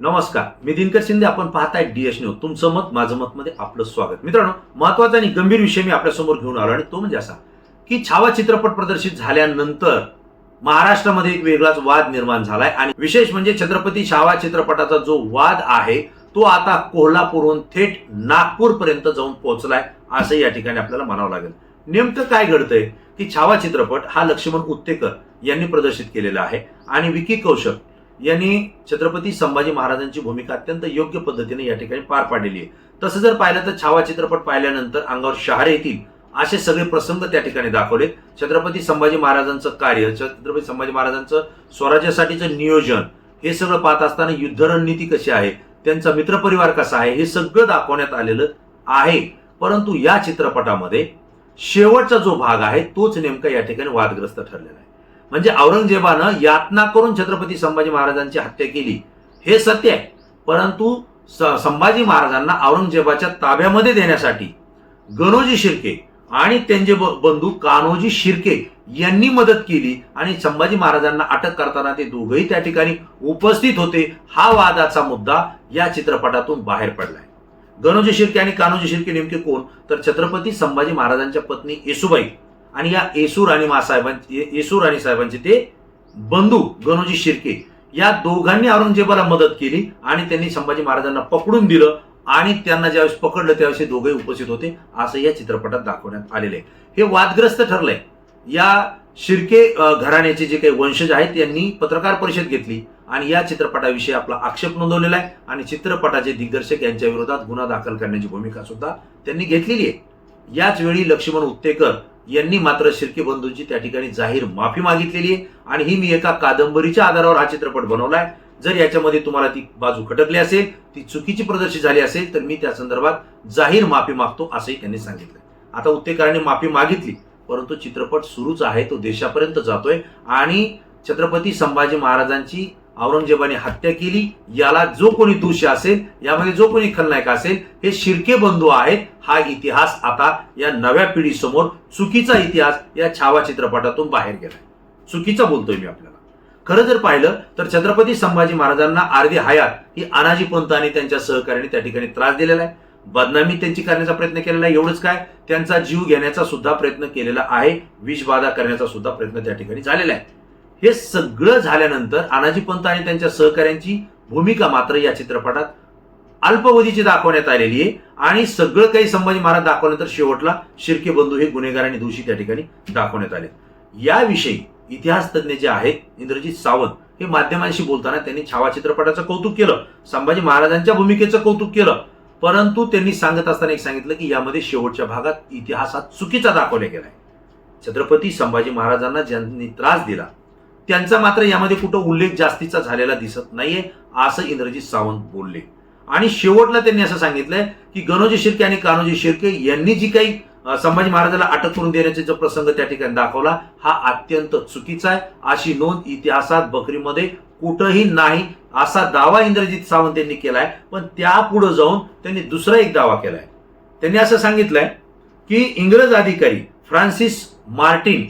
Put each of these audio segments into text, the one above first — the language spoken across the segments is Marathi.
नमस्कार मी दिनकर शिंदे आपण पाहताय डीएस न्यूज तुमचं मत माझं मत मध्ये आपलं स्वागत. मित्रांनो महत्त्वाचा आणि गंभीर विषय मी आपल्यासमोर घेऊन आलो आणि तो म्हणजे असा की छावा चित्रपट प्रदर्शित झाल्यानंतर महाराष्ट्रामध्ये एक वेगळाच वाद निर्माण झालाय आणि विशेष म्हणजे छत्रपती छावा चित्रपटाचा जो वाद आहे तो आता कोल्हापूरहून थेट नागपूरपर्यंत जाऊन पोहोचलाय असं या ठिकाणी आपल्याला म्हणावं लागेल. नेमकं काय घडतंय की छावा चित्रपट हा लक्ष्मण उत्तेकर यांनी प्रदर्शित केलेला आहे आणि विकी कौशल यांनी छत्रपती संभाजी महाराजांची भूमिका अत्यंत योग्य पद्धतीने या ठिकाणी पार पाडलेली आहे. तसं जर पाहिलं तर छावा चित्रपट पाहिल्यानंतर अंगावर शहारे येतील असे सगळे प्रसंग त्या ठिकाणी दाखवलेत. छत्रपती संभाजी महाराजांचं कार्य छत्रपती संभाजी महाराजांचं स्वराज्यासाठीचं नियोजन हे सगळं पाहत असताना युद्ध रणनीती कशी आहे त्यांचा मित्रपरिवार कसा आहे हे सगळं दाखवण्यात आलेलं आहे. परंतु या चित्रपटामध्ये शेवटचा जो भाग आहे तोच नेमका या ठिकाणी वादग्रस्त ठरलेला आहे. म्हणजे औरंगजेबानं यातना करून छत्रपती संभाजी महाराजांची हत्या केली. हे सत्य आहे. परंतु संभाजी महाराजांना औरंगजेबाच्या ताब्यामध्ये देण्यासाठी गणोजी शिर्के आणि त्यांचे ब- बंधू कान्होजी शिर्के यांनी मदत केली आणि संभाजी महाराजांना अटक करताना ते दोघेही त्या ठिकाणी उपस्थित होते. हा वादाचा मुद्दा या चित्रपटातून बाहेर पडलाय. गणोजी शिर्के आणि कान्होजी शिर्के नेमके कोण? तर छत्रपती संभाजी महाराजांच्या पत्नी येसुबाई. आणि या येसू राणी महासाहेबांचे येसू राणी साहेबांचे ते बंधू गणोजी शिर्के या दोघांनी औरंगजेबाला मदत केली आणि त्यांनी संभाजी महाराजांना पकडून दिलं आणि त्यांना ज्यावेळेस पकडलं त्यावेळेस हे दोघे उपस्थित होते असं या चित्रपटात दाखवण्यात आलेलं आहे. हे वादग्रस्त ठरलंय. या शिर्के घराण्याचे जे काही वंशज आहेत त्यांनी पत्रकार परिषद घेतली आणि या चित्रपटाविषयी आपला आक्षेप नोंदवलेला आहे आणि चित्रपटाचे दिग्दर्शक यांच्या विरोधात गुन्हा दाखल करण्याची भूमिका सुद्धा त्यांनी घेतलेली आहे. याच वेळी लक्ष्मण उत्तेकर यांनी मात्र शिर्के बंधूंची त्या ठिकाणी जाहीर माफी मागितलेली आहे. आणि ही मी एका कादंबरीच्या आधारावर हा चित्रपट बनवलाय. जर याच्यामध्ये तुम्हाला ती बाजू खटकली असेल ती चुकीची प्रदर्शित झाली असेल तर मी त्या संदर्भात जाहीर माफी मागतो असंही त्यांनी सांगितलं आता उत्तेकरांनी माफी मागितली परंतु चित्रपट सुरूच आहे तो देशापर्यंत जातोय. आणि छत्रपती संभाजी महाराजांची औरंगजेबाने हत्या केली याला जो कोणी दोषी असेल यामध्ये जो कोणी खलनायक असेल हे शिर्के बंधू आहेत हा इतिहास आता या नव्या पिढीसमोर चुकीचा इतिहास या छावा चित्रपटातून बाहेर गेलाय. चुकीचा बोलतोय मी आपल्याला. खरं जर पाहिलं तर छत्रपती संभाजी महाराजांना अर्धी हयात ही अनाजी पंत आणि त्यांच्या सहकार्याने त्या ठिकाणी त्रास दिलेला आहे. बदनामी त्यांची करण्याचा प्रयत्न केलेला आहे एवढंच काय? त्यांचा जीव घेण्याचा सुद्धा प्रयत्न केलेला आहे विषबाधा करण्याचा सुद्धा प्रयत्न त्या ठिकाणी झालेला आहे. हे सगळं झाल्यानंतर अनाजी पंत आणि त्यांच्या सहकार्यांची भूमिका मात्र या चित्रपटात अल्पवधीची दाखवण्यात आलेली आहे. आणि सगळं काही संभाजी महाराज दाखवल्यानंतर शेवटला शिर्के बंधू हे गुन्हेगार आणि दोषी त्या ठिकाणी दाखवण्यात आले याविषयी इतिहास तज्ज्ञ जे आहेत इंद्रजित सावंत हे माध्यमांशी बोलताना त्यांनी छावा चित्रपटाचं कौतुक केलं संभाजी महाराजांच्या भूमिकेचं कौतुक केलं परंतु त्यांनी सांगत असताना एक सांगितलं की यामध्ये शेवटच्या भागात इतिहासात चुकीचा दाखवला गेलाय. छत्रपती संभाजी महाराजांना ज्यांनी त्रास दिला त्यांचा मात्र यामध्ये कुठं उल्लेख जास्तीचा झालेला दिसत नाहीये असं इंद्रजित सावंत बोलले. आणि शेवटला त्यांनी असं सांगितलंय की गणोजी शिर्के आणि कान्होजी शिर्के यांनी जी काही संभाजी महाराजाला अटक करून देण्याचा जो प्रसंग त्या ठिकाणी दाखवला हा अत्यंत चुकीचा आहे. अशी नोंद इतिहासात बकरीमध्ये कुठंही नाही असा दावा इंद्रजित सावंत यांनी केलाय. पण त्यापुढे जाऊन त्यांनी दुसरा एक दावा केलाय. त्यांनी असं सांगितलंय की इंग्रज अधिकारी फ्रान्सिस मार्टिन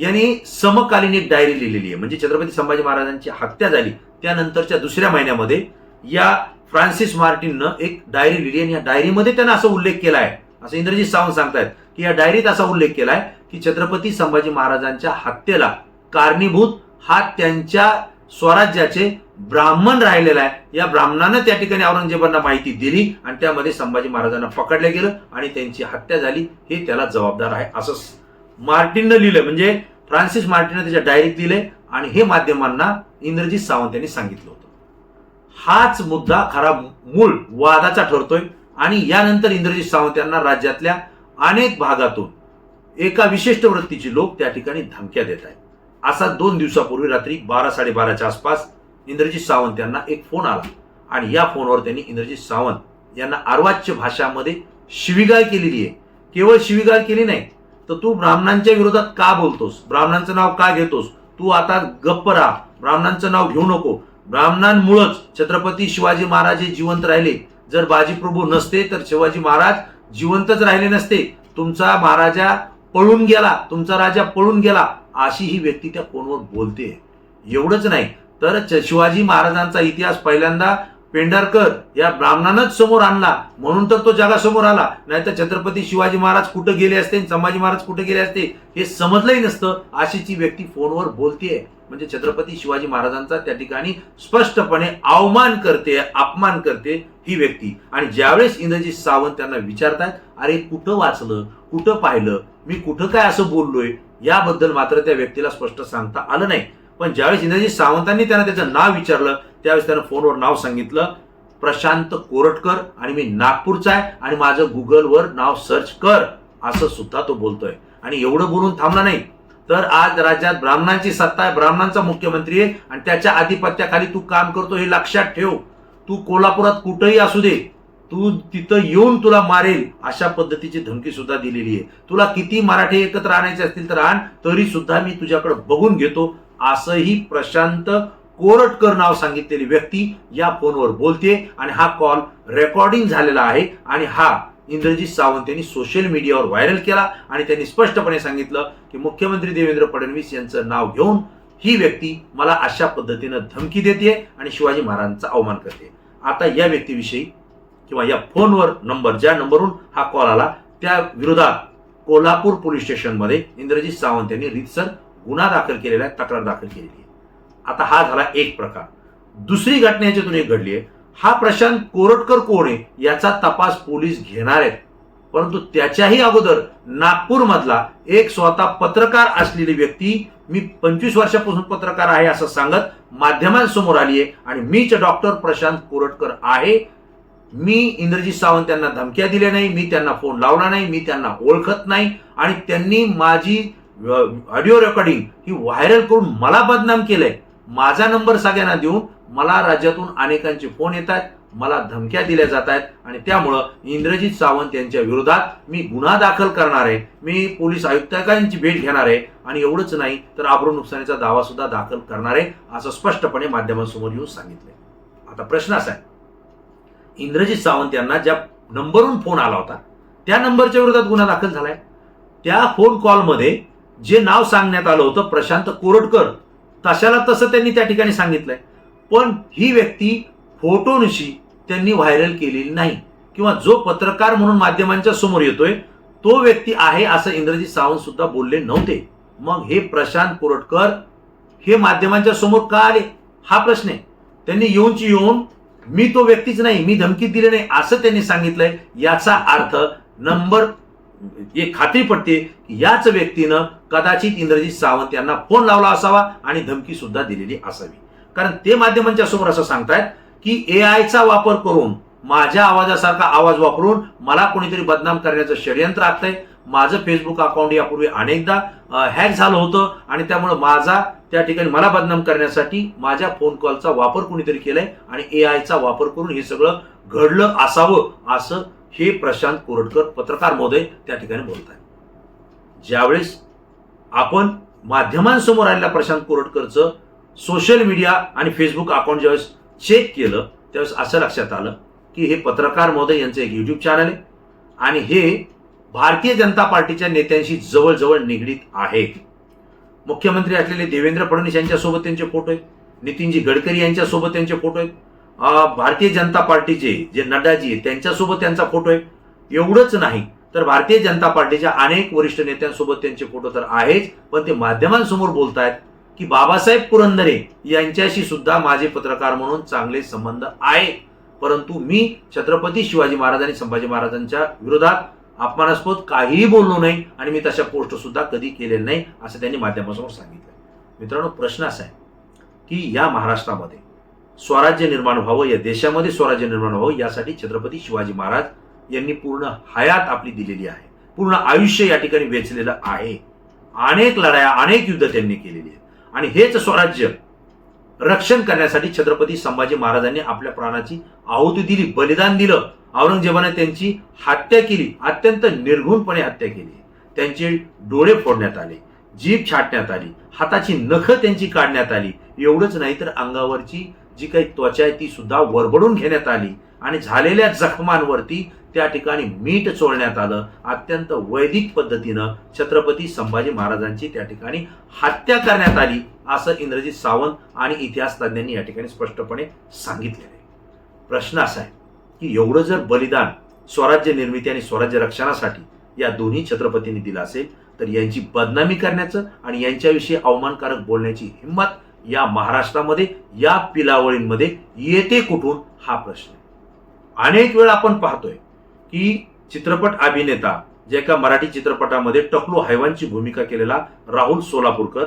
यांनी समकालीन एक डायरी लिहिलेली आहे. म्हणजे छत्रपती संभाजी महाराजांची हत्या झाली. त्यानंतरच्या दुसऱ्या महिन्यामध्ये या फ्रान्सिस मार्टिननं एक डायरी लिहिली आणि या डायरीमध्ये त्यांना असा उल्लेख केला आहे असं इंद्रजीत सावंत सांगतायत की या डायरीत असा उल्लेख केला आहे की छत्रपती संभाजी महाराजांच्या हत्येला कारणीभूत हा त्यांच्या स्वराज्याचे ब्राह्मण राहिलेला आहे. या ब्राह्मणानं त्या ठिकाणी औरंगजेबांना माहिती दिली आणि त्यामध्ये संभाजी महाराजांना पकडलं गेलं आणि त्यांची हत्या झाली. हे त्याला जबाबदार आहे असं मार्टिननं लिहिलं. म्हणजे फ्रान्सिस मार्टिननं त्याच्या डायरीत दिले आणि हे माध्यमांना इंद्रजित सावंत यांनी सांगितलं होतं. हाच मुद्दा खरा मूळ वादाचा ठरतोय आणि यानंतर इंद्रजित सावंत यांना राज्यातल्या अनेक भागातून एका विशिष्ट वृत्तीचे लोक त्या ठिकाणी धमक्या देत आहेत. असा दोन दिवसापूर्वी रात्री बारा साडेबाराच्या आसपास इंद्रजित सावंत यांना एक फोन आला आणि या फोनवर त्यांनी इंद्रजित सावंत यांना अर्वाच्य भाषामध्ये शिविगाळ केलेली आहे. केवळ शिविगाळ केली नाही तर तू ब्राह्मणांच्या विरोधात का बोलतोस? ब्राह्मणांचं नाव का घेतोस? तू आता गप्प राहा. ब्राह्मणांचं नाव घेऊ नको. ब्राह्मणांमुळंच छत्रपती शिवाजी महाराज हे जिवंत राहिले. जर बाजीप्रभू नसते तर शिवाजी महाराज जिवंतच राहिले नसते. तुमचा महाराजा पळून गेला. तुमचा राजा पळून गेला. अशी ही व्यक्ती त्या फोनवर बोलते एवढंच नाही. तर शिवाजी महाराजांचा इतिहास पहिल्यांदा पेंढारकर या ब्राह्मणानंच समोर आणला. म्हणून तर तो जगासमोर आला. नाही तर छत्रपती शिवाजी महाराज कुठं गेले असते आणि संभाजी महाराज कुठे गेले असते हे समजलंही नसतं. अशी जी व्यक्ती फोनवर बोलतेय. म्हणजे छत्रपती शिवाजी महाराजांचा त्या ठिकाणी स्पष्टपणे अवमान करते अपमान करते ही व्यक्ती. आणि ज्यावेळेस इंद्रजित सावंत त्यांना विचारतात अरे कुठं वाचलं? कुठं पाहिलं? मी कुठं काय असं बोललोय? याबद्दल मात्र त्या व्यक्तीला स्पष्ट सांगता आलं नाही. पण ज्यावेळेस इंद्रजित सावंतांनी त्यांना त्याचं नाव विचारलं त्यावेळेस त्यानं फोनवर नाव सांगितलं प्रशांत कोरटकर आणि मी नागपूरचा आहे आणि माझं गुगलवर नाव सर्च कर असं सुद्धा तो बोलतोय. आणि एवढं बोलून थांबला नाही. तर आज राज्यात ब्राह्मणांची सत्ता आहे ब्राह्मणांचा मुख्यमंत्री आहे आणि त्याच्या आधिपत्याखाली तू काम करतो हे लक्षात ठेव. तू कोल्हापुरात कुठंही असू दे तू तिथं येऊन तुला मारेल अशा पद्धतीची धमकी सुद्धा दिलेली आहे. तुला किती मराठी एकत्र आणायचे असतील तर आण तरी सुद्धा मी तुझ्याकडे बघून घेतो. असंही प्रशांत कोरटकर नाव सांगितलेली व्यक्ती या फोनवर बोलते आणि हा कॉल रेकॉर्डिंग झालेला आहे आणि हा इंद्रजित सावंत यांनी सोशल मीडियावर व्हायरल केला आणि त्यांनी स्पष्टपणे सांगितलं की मुख्यमंत्री देवेंद्र फडणवीस यांचं नाव घेऊन ही व्यक्ती मला अशा पद्धतीनं धमकी देते आणि शिवाजी महाराजांचा अवमान करते आता या व्यक्तीविषयी किंवा या फोनवर नंबर ज्या नंबरवरून हा कॉल आला त्या विरोधात कोल्हापूर पोलीस स्टेशनमध्ये इंद्रजित सावंत यांनी रितसर गुन्हा दाखल केलेला आहे तक्रार दाखल केलेली आहे. आता हा झाला एक प्रकार. दुसरी घटना याच्यातून एक घडली आहे. हा प्रशांत कोरटकर कोण आहे याचा तपास पोलीस घेणार आहेत. परंतु त्याच्याही अगोदर नागपूरमधला एक स्वतः पत्रकार असलेली व्यक्ती मी पंचवीस वर्षापासून पत्रकार आहे असं सांगत माध्यमांसमोर आली आहे आणि मीच डॉक्टर प्रशांत कोरटकर आहे. मी इंद्रजीत सावंत त्यांना धमक्या दिल्या नाही मी त्यांना फोन लावला नाही मी त्यांना ओळखत नाही आणि त्यांनी माझी ऑडिओ रेकॉर्डिंग ही व्हायरल करून मला बदनाम केलंय. माझा नंबर सगळ्यांना देऊन मला राज्यातून अनेकांचे फोन येत आहेत मला धमक्या दिल्या जात आहेत आणि त्यामुळं इंद्रजित सावंत यांच्या विरोधात मी गुन्हा दाखल करणार आहे. मी पोलीस आयुक्तांची भेट घेणार आहे आणि एवढंच नाही तर आबरू नुकसानीचा दावा सुद्धा दाखल करणार आहे असं स्पष्टपणे माध्यमांसमोर येऊन सांगितलंय. आता प्रश्न असा आहे. इंद्रजित सावंत यांना ज्या नंबरवरून फोन आला होता त्या नंबरच्या विरोधात गुन्हा दाखल झालाय. त्या फोन कॉलमध्ये जे नाव सांगण्यात आलं होतं प्रशांत कोरटकर तशाला तसं त्यांनी त्या ठिकाणी सांगितलंय. पण ही व्यक्ती फोटोनुशी त्यांनी व्हायरल केलेली नाही. किंवा जो पत्रकार म्हणून माध्यमांच्या समोर येतोय तो व्यक्ती आहे असं इंद्रजीत सावंत सुद्धा बोलले नव्हते. मग हे प्रशांत कोरटकर हे माध्यमांच्या समोर का आले? हा प्रश्न आहे. त्यांनी येऊनची येऊन मी तो व्यक्तीच नाही मी धमकी दिली नाही असं त्यांनी सांगितलंय. याचा अर्थ नंबर एक खात्री पडते की याच व्यक्तीनं कदाचित इंद्रजित सावंत यांना फोन लावला असावा आणि धमकी सुद्धा दिलेली असावी. कारण ते माध्यमांच्या समोर असं सांगतायत की ए आयचा वापर करून माझ्या आवाजासारखा आवाज वापरून मला कोणीतरी बदनाम करण्याचं षडयंत्र आखतंय. माझं फेसबुक अकाउंट यापूर्वी अनेकदा हॅक झालं होतं आणि त्यामुळे माझा त्या ठिकाणी मला बदनाम करण्यासाठी माझ्या फोन कॉलचा वापर कोणीतरी केलाय आणि ए आयचा वापर करून हे सगळं घडलं असावं असं हे प्रशांत कोरडकर पत्रकार महोदय त्या ठिकाणी बोलत आहे ज्यावेळेस आपण माध्यमांसमोर आलेल्या प्रशांत कोरडकरचं सोशल मीडिया आणि फेसबुक अकाउंट ज्यावेळेस चेक केलं त्यावेळेस असं लक्षात आलं की हे पत्रकार महोदय यांचं एक यूट्यूब चॅनल आहे आणि हे भारतीय जनता पार्टीच्या नेत्यांशी जवळजवळ निगडीत आहे मुख्यमंत्री असलेले देवेंद्र फडणवीस यांच्यासोबत त्यांचे फोटो आहेत. नितीनजी गडकरी यांच्यासोबत त्यांचे फोटो आहेत. भारतीय जनता पार्टीचे जे नड्डाजी आहेत त्यांच्यासोबत त्यांचा फोटो आहे. एवढंच नाही तर भारतीय जनता पार्टीच्या अनेक वरिष्ठ नेत्यांसोबत त्यांचे फोटो तर आहेच पण ते माध्यमांसमोर बोलतायत की बाबासाहेब पुरंदरे यांच्याशी सुद्धा माझे पत्रकार म्हणून चांगले संबंध आहेत परंतु मी छत्रपती शिवाजी महाराज आणि संभाजी महाराजांच्या विरोधात अपमानास्पद काहीही बोललो नाही आणि मी तशा पोस्ट सुद्धा कधी केलेलं नाही असं त्यांनी माध्यमासमोर सांगितलं मित्रांनो प्रश्न असा आहे की या महाराष्ट्रामध्ये स्वराज्य निर्माण व्हावं या देशामध्ये स्वराज्य निर्माण व्हावं यासाठी छत्रपती शिवाजी महाराज यांनी पूर्ण हयात आपली दिलेली आहे. पूर्ण आयुष्य या ठिकाणी वेचलेलं आहे. अनेक लढाया अनेक युद्ध त्यांनी केलेली आहेत. आणि हेच स्वराज्य रक्षण करण्यासाठी छत्रपती संभाजी महाराजांनी आपल्या प्राणाची आहुती दिली बलिदान दिलं. औरंगजेबाने त्यांची हत्या केली अत्यंत निर्घुणपणे हत्या केली. त्यांचे डोळे फोडण्यात आले जीभ छाटण्यात आली हाताची नखं त्यांची काढण्यात आली. एवढंच नाही तर अंगावरची जी काही त्वचा आहे ती सुद्धा वरबडून घेण्यात आली आणि झालेल्या जखमांवरती त्या ठिकाणी मीठ चोळण्यात आलं. अत्यंत वैदिक पद्धतीनं छत्रपती संभाजी महाराजांची त्या ठिकाणी हत्या करण्यात आली असं इंद्रजित सावंत आणि इतिहास तज्ञांनी या ठिकाणी स्पष्टपणे सांगितलेलं आहे. प्रश्न असा आहे की एवढं जर बलिदान स्वराज्य निर्मिती आणि स्वराज्य रक्षणासाठी या दोन्ही छत्रपतींनी दिलं असेल तर यांची बदनामी करण्याचं आणि यांच्याविषयी अवमानकारक बोलण्याची हिंमत या महाराष्ट्रामध्ये या पिलावळींमध्ये येते कुठून? हा प्रश्न. अनेक वेळा आपण पाहतोय की चित्रपट अभिनेता जे एका मराठी चित्रपटामध्ये टकलू हैवानची भूमिका केलेला राहुल सोलापूरकर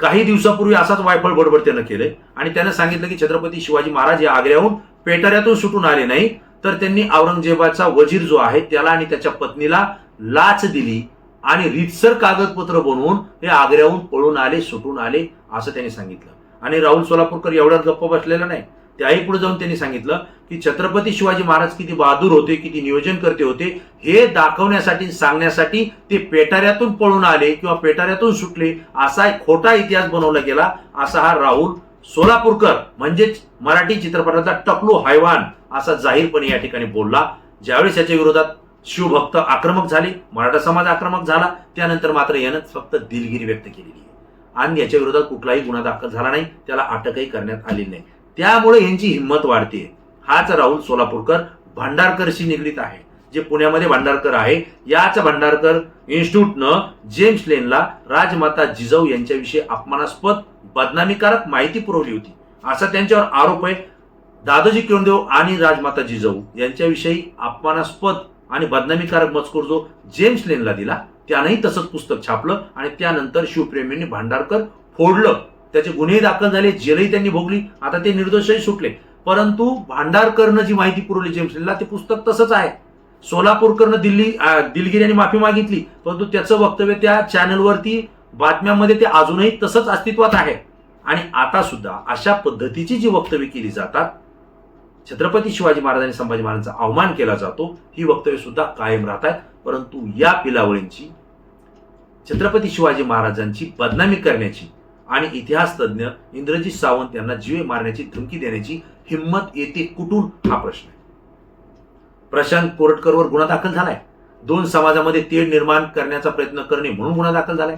काही दिवसापूर्वी असाच वायफळ बडबड त्यानं केले आणि त्यानं सांगितलं की छत्रपती शिवाजी महाराज या आग्र्याहून पेटाऱ्यातून सुटून आले नाही तर त्यांनी औरंगजेबाचा वजीर जो आहे त्याला आणि त्याच्या पत्नीला लाच दिली आणि रितसर कागदपत्र बनवून हे आग्र्याहून पळून आले सुटून आले. असं त्यांनी सांगितलं. आणि राहुल सोलापूरकर एवढ्यात गप्प बसलेला नाही. त्याही पुढे जाऊन त्यांनी सांगितलं की छत्रपती शिवाजी महाराज किती बहादूर होते किती नियोजन करते होते हे दाखवण्यासाठी सांगण्यासाठी ते पेटाऱ्यातून पळून आले किंवा पेटाऱ्यातून सुटले असा एक खोटा इतिहास बनवला गेला असा हा राहुल सोलापूरकर म्हणजेच मराठी चित्रपटाचा टकलू हैवान असा जाहीरपणे या ठिकाणी बोलला. ज्यावेळेस याच्या विरोधात शिवभक्त आक्रमक झाले मराठा समाज आक्रमक झाला त्यानंतर मात्र यानं फक्त दिलगिरी व्यक्त केलेली आहे. आणि याच्या विरोधात कुठलाही गुन्हा दाखल झाला नाही त्याला अटकही करण्यात आलेली नाही. त्यामुळे यांची हिंमत वाढते हाच राहुल सोलापूरकर भांडारकरशी निगडीत आहे जे पुण्यामध्ये भांडारकर आहे. याच भांडारकर इन्स्टिट्यूटनं जेम्स लेनला राजमाता जिजाऊ यांच्याविषयी अपमानास्पद बदनामीकारक माहिती पुरवली होती. असा त्यांच्यावर आरोप आहे. दादोजी किरणदेव आणि राजमाता जिजाऊ यांच्याविषयी अपमानास्पद आणि बदनामीकारक मजकूर जो जेम्स लेनला दिला त्यानंही तसंच पुस्तक छापलं आणि त्यानंतर शिवप्रेमींनी भांडारकर फोडलं. त्याचे गुन्हेही दाखल झाले जेलही त्यांनी भोगली. आता ते निर्दोषही सुटले. परंतु भांडारकरनं जी माहिती पुरवली जेम्स ते पुस्तक तसंच आहे. सोलापूरकरनं दिल्ली अं, दिलगिरी यांनी माफी मागितली. परंतु त्याचं वक्तव्य त्या चॅनलवरती बातम्यामध्ये ते अजूनही तसंच अस्तित्वात आहे. आणि आता सुद्धा अशा पद्धतीची जी वक्तव्य केली जातात छत्रपती शिवाजी महाराज आणि संभाजी महाराजांचा अवमान केला जातो ही वक्तव्य सुद्धा कायम राहत आहेत परंतु या पिलावळींची छत्रपती शिवाजी महाराजांची बदनामी करण्याची आणि इतिहास तज्ज्ञ इंद्रजीत सावंत यांना जीवे मारण्याची धमकी देण्याची हिंमत येते कुठून? हा प्रश्न आहे. प्रशांत कोरटकरवर गुन्हा दाखल झालाय. दोन समाजामध्ये तेढ निर्माण करण्याचा प्रयत्न करणे म्हणून गुन्हा दाखल झालाय.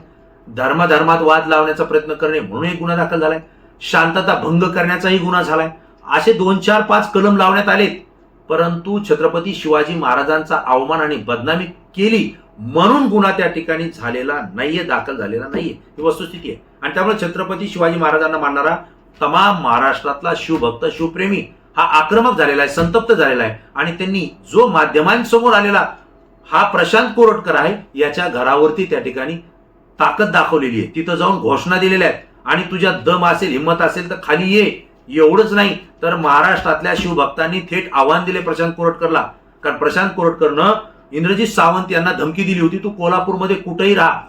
धर्माधर्मात वाद लावण्याचा प्रयत्न करणे म्हणूनही गुन्हा दाखल झालाय. शांतता भंग करण्याचाही गुन्हा झालाय. असे दोन चार पाच कलम लावण्यात आलेत. परंतु छत्रपती शिवाजी महाराजांचा अवमान आणि बदनामी केली म्हणून गुन्हा त्या ठिकाणी झालेला नाहीये दाखल झालेला नाहीये. ही वस्तुस्थिती आहे. आणि त्यामुळे छत्रपती शिवाजी महाराजांना मानणारा तमाम महाराष्ट्रातला शिवभक्त शिवप्रेमी हा आक्रमक झालेला आहे संतप्त झालेला आहे. आणि त्यांनी जो माध्यमांसमोर आलेला हा प्रशांत कोरटकर आहे याच्या घरावरती त्या ठिकाणी ताकद दाखवलेली आहे. तिथं जाऊन घोषणा दिलेल्या आहेत. आणि तुझ्या दम असेल हिंमत असेल तर खाली ये. एवढंच नाही तर महाराष्ट्रातल्या शिवभक्तांनी थेट आव्हान दिले प्रशांत कोरटकरला. कारण प्रशांत कोरटकरनं इंद्रजित सावंत यांना धमकी दिली होती तू कोल्हापूरमध्ये कुठेही राहा.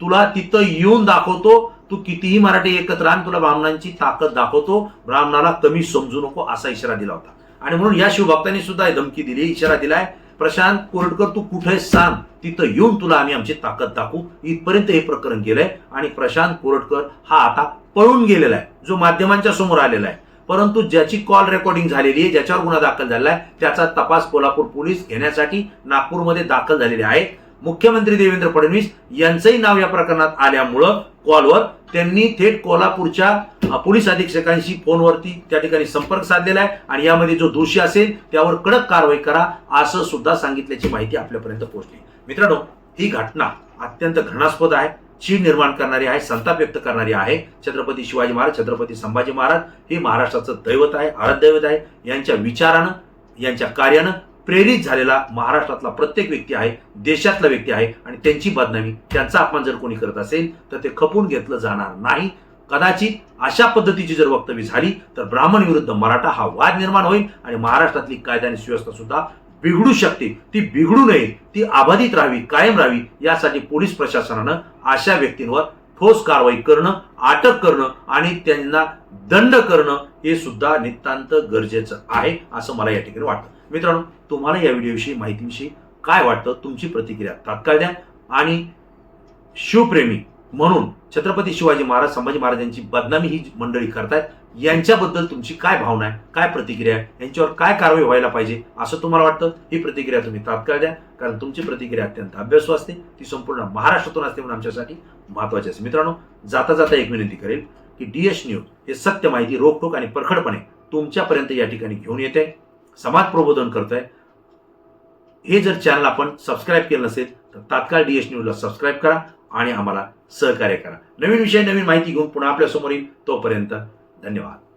तुला तिथं येऊन दाखवतो. तू कितीही मराठी एकत्र आण तुला ब्राह्मणांची ताकद दाखवतो. ब्राह्मणाला कमी समजू नको असा इशारा दिला होता. आणि म्हणून या शिवभक्तांनी सुद्धा धमकी दिली. इशारा दिलाय प्रशांत कोरटकर तू कुठे सांग? तिथं येऊन तुला आम्ही आमची ताकद दाखवू. इथपर्यंत हे प्रकरण गेलंय आणि प्रशांत कोरटकर हा आता पळून गेलेला आहे जो माध्यमांच्या समोर आलेला आहे. परंतु ज्याची कॉल रेकॉर्डिंग झालेली आहे ज्याच्यावर गुन्हा दाखल झाला आहे त्याचा तपास कोल्हापूर पोलीस घेण्यासाठी नागपूरमध्ये दाखल झालेले आहे मुख्यमंत्री देवेंद्र फडणवीस यांचंही नाव या प्रकरणात आल्यामुळं कॉलवर त्यांनी थेट कोल्हापूरच्या पोलीस अधीक्षकांशी फोनवरती त्या ठिकाणी संपर्क साधलेला आहे आणि यामध्ये जो दोषी असेल त्यावर कडक कारवाई करा असं सुद्धा सांगितल्याची माहिती आपल्यापर्यंत पोहोचली. मित्रांनो ही घटना अत्यंत घृणास्पद आहे. चीड निर्माण करणारी आहे संताप व्यक्त करणारी आहे. छत्रपती शिवाजी महाराज छत्रपती संभाजी महाराज हे महाराष्ट्राचं दैवत आहे आराध्य आहे. यांच्या विचारानं यांच्या कार्यानं प्रेरित झालेला महाराष्ट्रातला प्रत्येक व्यक्ती आहे देशातला व्यक्ती आहे आणि त्यांची बदनामी त्यांचा अपमान जर कोणी करत असेल तर ते खपून घेतलं जाणार नाही. कदाचित अशा पद्धतीची जर वक्तव्य झाली तर ब्राह्मण विरुद्ध मराठा हा वाद निर्माण होईल आणि महाराष्ट्रातली कायदा आणि सुव्यवस्था सुद्धा बिघडू शकते. ती बिघडू नये ती अबाधित राहावी कायम राहावी यासाठी पोलीस प्रशासनानं अशा व्यक्तींवर ठोस कारवाई करणं अटक करणं आणि त्यांना दंड करणं हे सुद्धा नितांत गरजेचं आहे असं मला या ठिकाणी वाटतं. मित्रांनो तुम्हाला या व्हिडिओविषयी माहितीविषयी काय वाटतं? तुमची प्रतिक्रिया तात्काळ द्या आणि शिवप्रेमी म्हणून छत्रपती शिवाजी महाराज संभाजी महाराजांची बदनामी ही मंडळी करतायत. यांच्याबद्दल तुमची काय भावना आहे? काय प्रतिक्रिया आहे? यांच्यावर काय कारवाई व्हायला पाहिजे? असं तुम्हाला वाटतं? ही प्रतिक्रिया तुम्ही तात्काळ द्या कारण तुमची प्रतिक्रिया अत्यंत अभ्यासू असते. ती संपूर्ण महाराष्ट्रातून असते म्हणून आमच्यासाठी महत्वाची असते. मित्रांनो जाता जाता एक विनंती करेल की डीएस न्यूज हे सत्य माहिती रोखोक आणि परखडपणे तुमच्यापर्यंत या ठिकाणी घेऊन येते. समाज प्रबोधन करतोय. हे जर चॅनल आपण सबस्क्राईब केलं नसेल तर तात्काळ डी एस न्यूजला सबस्क्राईब करा आणि आम्हाला सहकार्य करा. नवीन विषय नवीन माहिती घेऊन पुन्हा आपल्यासमोर येईल तोपर्यंत धन्यवाद